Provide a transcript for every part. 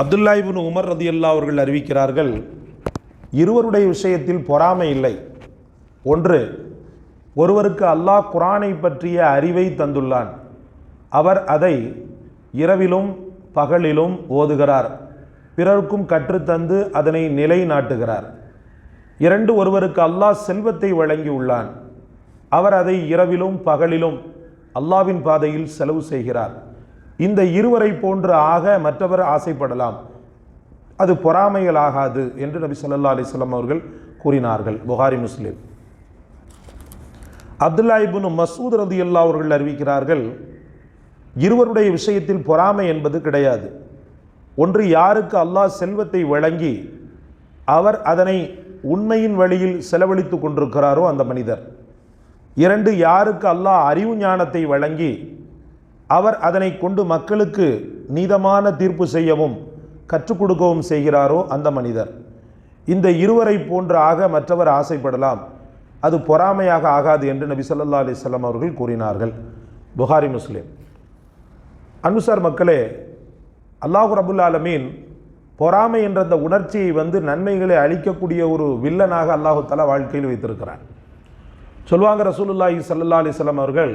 அப்துல்லாஹிபின் Umar Umar ரதியல்லா அவர்கள் அறிவிக்கிறார்கள் இருவருடைய விஷயத்தில் பொறாமை இல்லை. ஒன்று ஒருவருக்கு அல்லாஹ் குரானை பற்றிய அறிவை தந்துள்ளான். அவர் அதை இரவிலும் பகலிலும் ஓதுகிறார். பிறருக்கும் கற்றுத்தந்து அதனை நிலைநாட்டுகிறார். இரண்டு ஒருவருக்கு அல்லாஹ் செல்வத்தை வழங்கியுள்ளான். அவர் அதை இரவிலும் பகலிலும் அல்லாவின் பாதையில் செலவு செய்கிறார். இந்த இருவரை போன்று ஆக மற்றவர் ஆசைப்படலாம். அது பொறாமைகள் ஆகாது என்று நபி ஸல்லல்லாஹு அலிஸ்லாம் அவர்கள் கூறினார்கள். புகாரி முஸ்லிம். அப்துல்லா இப்னு மசூத் அல்லா அவர்கள் அறிவிக்கிறார்கள் இருவருடைய விஷயத்தில் பொறாமை என்பது கிடையாது. ஒன்று யாருக்கு அல்லாஹ் செல்வத்தை வழங்கி அவர் அதனை உண்மையின் வழியில் செலவழித்து கொண்டிருக்கிறாரோ அந்த மனிதர். இரண்டு யாருக்கு அல்லாஹ் அறிவு ஞானத்தை வழங்கி அவர் அதனை கொண்டு மக்களுக்கு நீதமான தீர்ப்பு செய்யவும் கற்றுக் கொடுக்கவும் செய்கிறாரோ அந்த மனிதர். இந்த இருவரை போன்று ஆக மற்றவர் ஆசைப்படலாம். அது பொறாமையாக ஆகாது என்று நபி ஸல்லல்லாஹு அலைஹி அவர்கள் கூறினார்கள். புகாரி முஸ்லீம். அன்புசார் மக்களே அல்லாஹு ரபுல் ஆலமீன் பொறாமை என்ற அந்த உணர்ச்சியை வந்து நன்மைகளை அளிக்கக்கூடிய ஒரு வில்லனாக அல்லாஹு தலா வாழ்க்கையில் வைத்திருக்கிறார் சொல்லுவாங்க ரசூலுல்லாஹி சல்லா அலைஹி அவர்கள்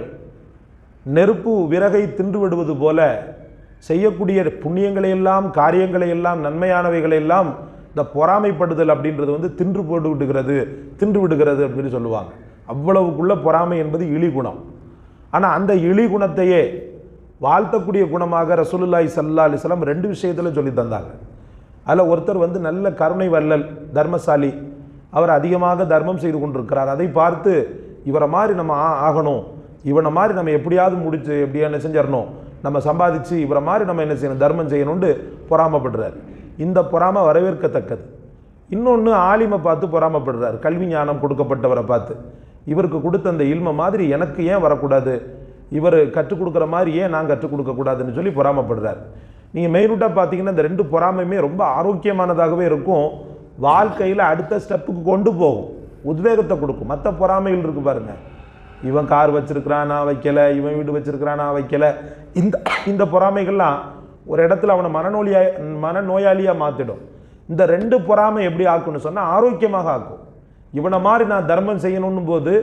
நெருப்பு விறகை தின்று விடுவது போல செய்யக்கூடிய புண்ணியங்களையெல்லாம் காரியங்களையெல்லாம் காரியங்களை எல்லாம் நன்மையானவைகளை எல்லாம் இந்த பொறாமைப்படுதல் அப்படின்றது வந்து தின்று போட்டு விடுகிறது தின்று விடுகிறது அப்படின்னு சொல்லுவாங்க. அவ்வளவுக்குள்ள பொறாமை என்பது இழி குணம் ஆனால் அந்த இழி குணத்தையே வாழ்த்தக்கூடிய குணமாக ரசூலுல்லாய் சல்லா அலிஸ்லாம் ரெண்டு விஷயத்தில் சொல்லி தந்தாங்க. அதில் ஒருத்தர் வந்து நல்ல கருணை வல்லல் தர்மசாலி. அவர் அதிகமாக தர்மம் செய்து கொண்டிருக்கிறார். அதை பார்த்து இவரை மாதிரி நம்ம ஆ- ஆகணும். இவனை மாதிரி நம்ம எப்படியாவது முடிச்சு எப்படியா என்ன செஞ்சிடணும் நம்ம சம்பாதிச்சு இவரை மாதிரி நம்ம என்ன செய்யணும்? தர்மம் செய்யணும்னு பொறாமப்படுறார். இந்த பொறாமை வரவேற்கத்தக்கது. இன்னொன்று ஆலிமை பார்த்து பொறாமப்படுறார். கல்வி ஞானம் கொடுக்கப்பட்டவரை பார்த்து. இவருக்கு கொடுத்த அந்த இல்ம மாதிரி எனக்கு ஏன் வரக்கூடாது? இவர் கற்றுக் கொடுக்குற மாதிரி ஏன் நான் கற்றுக் கொடுக்கக்கூடாதுன்னு சொல்லி பொறாமப்படுறார். நீங்கள் மெயின்ரூட்டாக பார்த்தீங்கன்னா இந்த ரெண்டு பொறாமையுமே ரொம்ப ஆரோக்கியமானதாகவே இருக்கும். வாழ்க்கையில் அடுத்த ஸ்டெப்புக்கு கொண்டு போகும். உத்வேகத்தை கொடுக்கும். மற்ற பொறாமைகள் இருக்கு பாருங்கள் இவன் கார் வச்சுருக்கிறான் நான் வைக்கலை இவன் வீடு வச்சுருக்கிறான் நான் வைக்கல. இந்த இந்த பொறாமைகள்லாம் ஒரு இடத்துல அவனை மனநோலியாக மனநோயாளியாக மாற்றிடும் இந்த ரெண்டு பொறாமை எப்படி ஆக்கும்னு சொன்னால் ஆரோக்கியமாக ஆக்கும். இவனை மாதிரி நான் தர்மம் செய்யணும்னு போது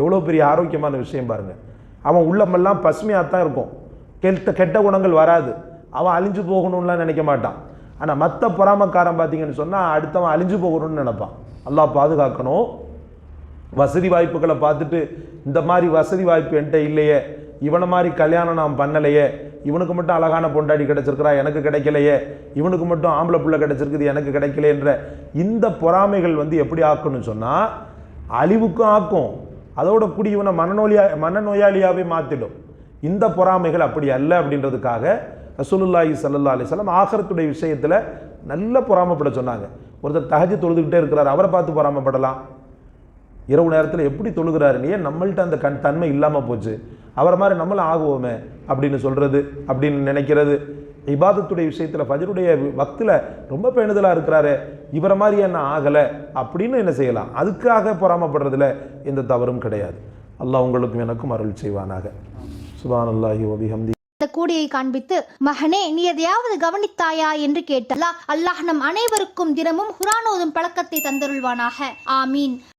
எவ்வளோ பெரிய ஆரோக்கியமான விஷயம் பாருங்கள் அவன் உள்ளமெல்லாம் பசுமையாக தான் இருக்கும். கெட்ட கெட்ட குணங்கள் வராது. அவன் அழிஞ்சு போகணும்லாம் நினைக்க மாட்டான். ஆனால் மற்ற பொறாமக்காரன் பார்த்தீங்கன்னு சொன்னால் அடுத்தவன் அழிஞ்சு போகணும்னு நினைப்பான். நல்லா பாதுகாக்கணும். வசதி வாய்ப்புகளை பார்த்துட்டு இந்த மாதிரி வசதி வாய்ப்பு என்கிட்ட இல்லையே இவனை மாதிரி கல்யாணம் நான் பண்ணலையே இவனுக்கு மட்டும் அழகான பொண்டாடி கிடச்சிருக்கிறா எனக்கு கிடைக்கலையே இவனுக்கு மட்டும் ஆம்பளை புள்ள கிடச்சிருக்குது எனக்கு கிடைக்கலையன்ற இந்த பொறாமைகள் வந்து எப்படி ஆக்கணும்னு சொன்னால் அழிவுக்கும் ஆக்கும். அதோட கூடி இவனை மனநோயா மனநோயாளியாகவே மாற்றிடும் இந்த பொறாமைகள் அப்படி அல்ல அப்படின்றதுக்காக ரசூலுல்லாஹி சல்லா அலிஸ்லாம் ஆகரத்துடைய விஷயத்தில் நல்ல பொறாமப்பட சொன்னாங்க. ஒருத்தர் தகஜி தொழுதுகிட்டே இருக்கிறார் அவரை பார்த்து பொறாமைப்படலாம். இரவு நேரத்தில் எப்படி தொழுகிறாரு? ஏன் நம்மள்ட்ட அந்த கண் தன்மை இல்லாமல் போச்சு? அவரை மாதிரி நம்மளும் ஆகுவோமே அப்படின்னு சொல்கிறது அப்படின்னு நினைக்கிறது. இபாதத்துடைய விஷயத்தில் ஃபஜருடைய வக்தில் ரொம்ப பேணுதலாக இருக்கிறாரு இவரை மாதிரி என்ன ஆகலை? அப்படின்னு என்ன செய்யலாம்? அதுக்காக பொறாமப்படுறதுல எந்த தவறும் கிடையாது. அல்லாஹ் உங்களுக்கும் எனக்கும் அருள் செய்வானாக. சுபானல்லாஹி வபிஹம்தி. அந்த கூடையை காண்பித்து மகனே நீ எதையாவது கவனித்தாயா என்று கேட்டலா அல்லாஹ் நம் அனைவருக்கும் தினமும் குரானோதும் பழக்கத்தை தந்தருள்வானாக. ஆமீன்.